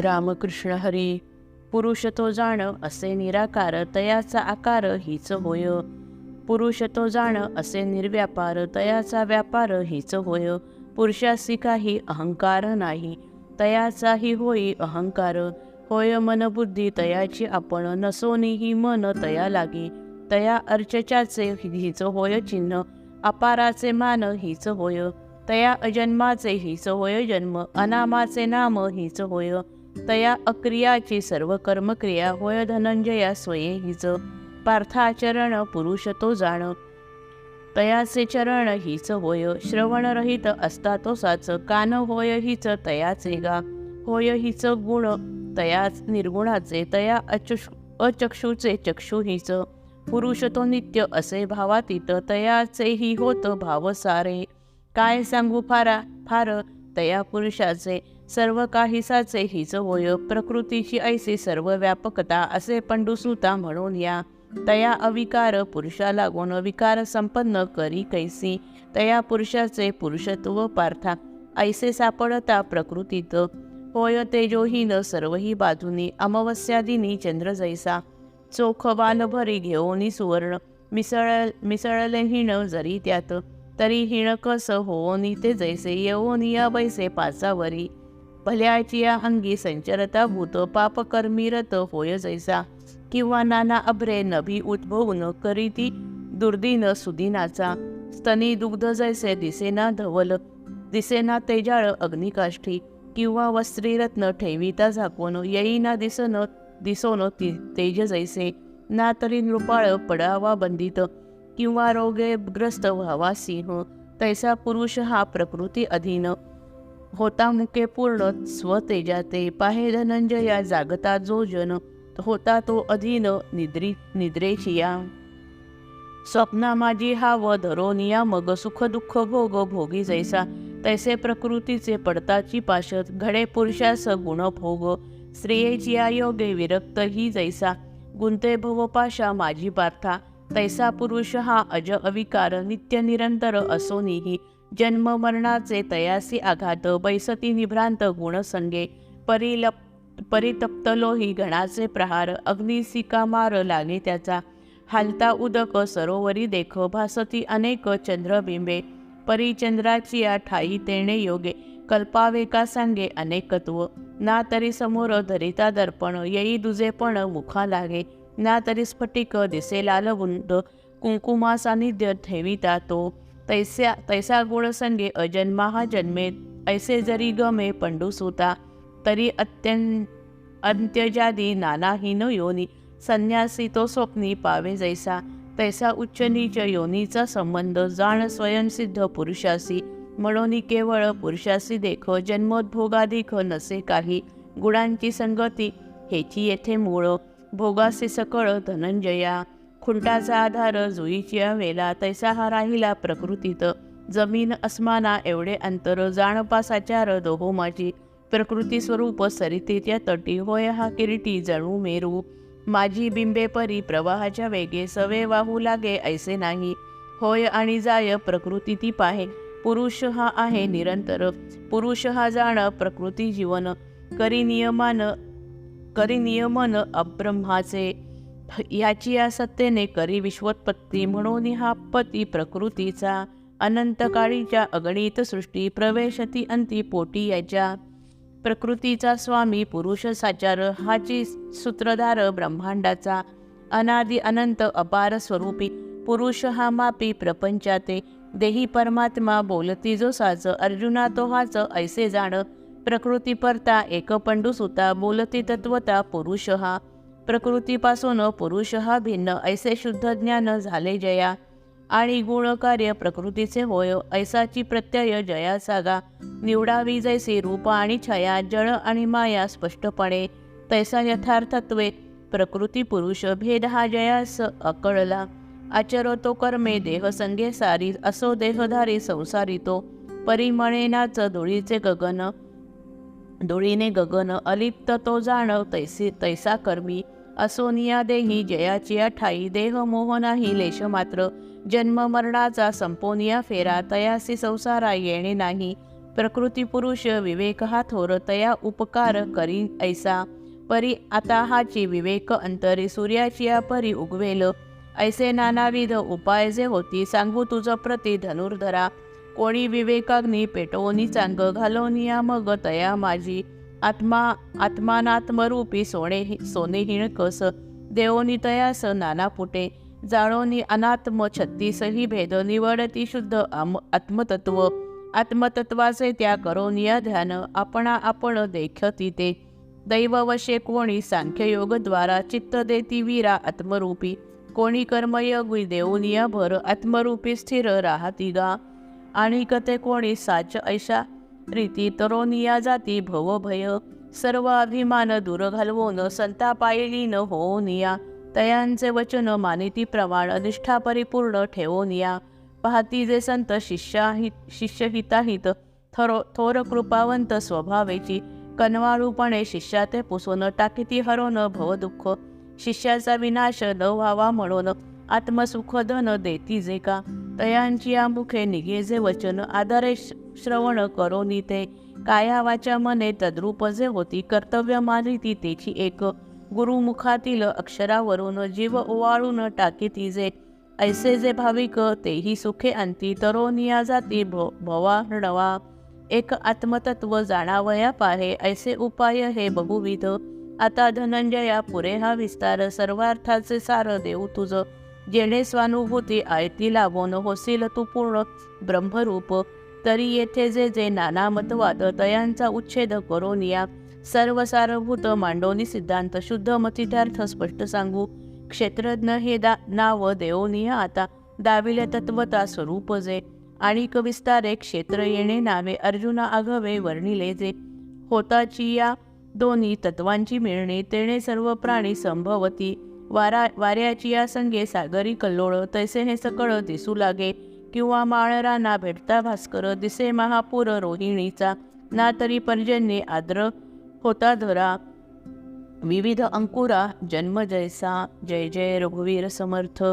रामकृष्ण हरी पुरुष तो जाण असे निराकार तयाचा आकार हीच होय. पुरुष तो जाण असे निर्व्यापार तयाचा व्यापार हीच होय. पुरुषासी काही अहंकार नाही तयाचाही होई अहंकार. होय मन बुद्धी तयाची आपण नसोनी ही मन तया लागी. तया अर्चचाचे हीच होय चिन्ह अपाराचे मान हीच होय. तया अजन्माचे हीच होय जन्म अनामाचे नाम हीच होय. तया अक्रियाची सर्व कर्मक्रिया होय धनंजया स्वये हीच पार्थाचरण पुरुष तो जाण. तयाचे चरण हीच होय श्रवणरहित असता तो साच कान होय हीच तयाचे गा होय हिच गुण. तयाच निर्गुणाचे तया अचुष अचक्षुचे चक्षु हिच. पुरुष तो नित्य असे भावातीत तयाचेही होत भाव सारे काय सांगू फारा फार तया पुरुषाचे. सर्व काहीसाचे हीच होय प्रकृतीची ऐसे सर्व व्यापकता असे पंडुसुता म्हणून या. तया अविकार पुरुषाला गुण विकार संपन्न करी कैसी. तया पुरुषाचे पुरुषत्व पार्था ऐसे सापडता प्रकृतीत. होय तेजोहीन सर्वही बाजूनी अमावस्यादिनी चंद्र जैसा. चोख वाल भरी घेऊनी सुवर्ण मिसळ मिसळले हिण जरी त्यात तरी हिण कस होओनी ते जैसे येऊनी या बैसे पाचावरी भल्याची या अंगी संचरता भूत पापकर्मीरत होय जैसा. किंवा नाना अभ्रे नभी उद्भवून करीती दुर्दीन सुदिनाचा. स्तनी दुग्ध जैसे दिसेना धवल दिसेना तेजाळ अग्निकाष्ठी. किंवा वस्त्रीरत्न ठेविता झाकून येईना दिसन दिसोन ती तेज जैसे. ना तरी नृपाळ पडावा बंदित. किंवा रोगे ग्रस्त व्हावा सिंह तैसा पुरुष हा प्रकृती अधीन. होता मुके पूर्ण स्वतेजाते पाहे धनंजया जागता जो जन होता तो अधीन निद्री निद्रेशिया. स्वप्ना माझी हा व धरोनिया मग सुख दुःख भोग भोगी जैसा. तैसे प्रकृतीचे पडताची पाशत घडे पुरुषास गुण भोग. स्त्रियेची योगे विरक्त ही जैसा. गुंते भवपाशा माझी पार्था तैसा पुरुष हा अज अविकार नित्य निरंतर असोनीही जन्म मरणाचे तयासी आघात बैसती निभ्रांत गुणसंगे परिलप परितप्तलोही गणाचे प्रहार अग्निसिका मार लागे त्याचा. हालता उदक सरोवरी देख भासती अनेक चंद्रबिंबे परिचंद्राची या ठाई तेणे योगे कल्पावे का सांगे अनेकत्व. ना तरी समोर धरिता दर्पण येई दुजेपण मुखा लागे. ना तरी स्फटिक दिसे लालवुंड कुंकुमा सानिध्य ठेविता तो. तैस्या तैसा गुणसंगे अजन्मा हा जन्मेत ऐसे जरी गमे पंडुसुता तरी अत्यं अंत्यजादी नानाहीन योनी संन्यासी तो स्वप्नी पावे जैसा तैसा उच्च नीच योनीचा संबंध जाण स्वयंसिद्ध पुरुषासी म्हणून केवळ पुरुषासी देख जन्मोद्भोगाधिक नसे काही गुणांची संगती हेची येथे मूळ भोगासी सकळ धनंजया. खुंटाचा आधार जुईच्या वेला तैसा हा राहिला प्रकृतीत. जमीन अस्माना एवढे अंतर जाणपासाचार दोहो माझी प्रकृती स्वरूप सरितेच्या तटी. होय हा किरीटी जणू मेरू. माझी बिंबे परी प्रवाहाच्या वेगे सवे वाहू लागे ऐसे नाही. होय आणि जाय प्रकृती ती पाहे. पुरुष हा आहे निरंतर. पुरुष हा जाण प्रकृती जीवन. करी नियमान करी नियमन अब्रह्माचे. याची या सत्तेने करी विश्वोत्पत्ती म्हणून हा पती प्रकृतीचा अनंतकाळीच्या अगणित सृष्टी प्रवेशती अंती पोटी याच्या. प्रकृतीचा स्वामी पुरुष साचार हाची सूत्रधार ब्रह्मांडाचा अनादि अनंत अपार स्वरूपी पुरुष हा मापी प्रपंचाते. देही परमात्मा बोलती जो साच अर्जुना तो हाच ऐसे जाण. प्रकृती परता एक पंडू सुता बोलती तत्वता पुरुष हा. प्रकृतीपासून पुरुष हा भिन्न ऐसे शुद्ध ज्ञान झाले जया. आणि गुणकार्य प्रकृतीचे होय ऐसाची प्रत्यय जया सागा. निवडावी जैसे रूप आणि छया जळ आणि माया स्पष्टपणे. तैसा यथार्थत्वे प्रकृती पुरुष भेद हा जयास अकळला. आचरतो कर्मे देह संगे सारी असो देहधारी संसारितो. परिमळेनाच धुळीचे गगन धुळीने गगन अलिप्त तो जाण तैसे तैसा कर्मी. असोनिया देही जयाची ठाई देह मोह नाही लेश मात्र. जन्म मरणाचा संपोनिया फेरा तयासी संसारा येणे नाही. प्रकृती पुरुष विवेक हा थोर तया उपकार करी ऐसा. परी आता हाची विवेक अंतरी सूर्याची परी उगवेल. ऐसे नानाविध उपाय जे होती सांगू तुझ प्रति धनुर्धरा. कोणी विवेकाग्नी पेटवणी चांग घालवनिया मग तया माझी. आत्मा आत्मानात्मरूपी सोने सोनेहीण कस? देवोनी तयास नाना फुटे. जाणोनी अनात्म छत्तीसही भेद. निवडती शुद्ध आम आत्मतत्व. आत्मतत्वाचे त्या करोनिया ध्यान आपणा आपण देखती ते. दैववशे कोणी सांख्ययोगद्वारा चित्त देती वीरा आत्मरूपी. कोणी कर्मयोगी देऊनिया भर आत्मरूपी स्थिर राहती गा. आणि कते कोणी साच ऐशा रीती तरोनिया जाती भवभय सर्व अभिमान दूर घालवून संतापायली न होऊनिया तयांचे वचन मानिती प्रमाण निष्ठा परिपूर्ण ठेवोनिया पाहती जे संत शिष्याहित शिष्यहिताहित थरो थोर कृपावंत स्वभावेची कनवाळूपणे शिष्याते पुसून टाकीती भव भवदुःख शिष्याचा विनाश न व्हावा म्हणून आत्मसुख धन देती जे का. तयांची आमुखे मुखे निघे जे वचन आदरेश श्रवण करोनी ते. काया मने तद्रूप जे होती कर्तव्य मानिती तेची एक. गुरुमुखातील अक्षरावरून जीव ओवाळून टाकीती जे. ऐसे जे भाविक तेही सुखे अंती तरोनिया जाती भो भवा एक आत्मतत्व जाणावया पाहे ऐसे उपाय हे बहुविध. आता धनंजया पुरे हा विस्तार सर्वार्थाचे सार देऊ तुझ. जेणे स्वानुभूती आयती लावून होसील तू पूर्ण ब्रह्मरूप. तरी येथे जे जे नाना मतवाद तयांचा उच्छेद करून या सर्व सारभूत मांडोनी सिद्धांत शुद्ध मतितार्थ स्पष्ट सांगू क्षेत्रज्ञ हे दा नाव देवनीय आता दाविले तत्वता स्वरूप जे आणि विस्तारे क्षेत्र येणे नावे अर्जुना आघवे वर्णिले जे होताची या दोन्ही तत्वांची मिळणे तेणे सर्व प्राणी संभवती वारा वाऱ्याची या संगे सागरी कल्लोळ तैसे हे सकळ दिसू लागे किंवा माळरा ना भेटता भास्कर दिसे महापूर रोहिणीचा. ना तरी पर्जन्ये आद्र होता धरा. विविध अंकुरा जन्म जैसा. जय जय रघुवीर समर्थ.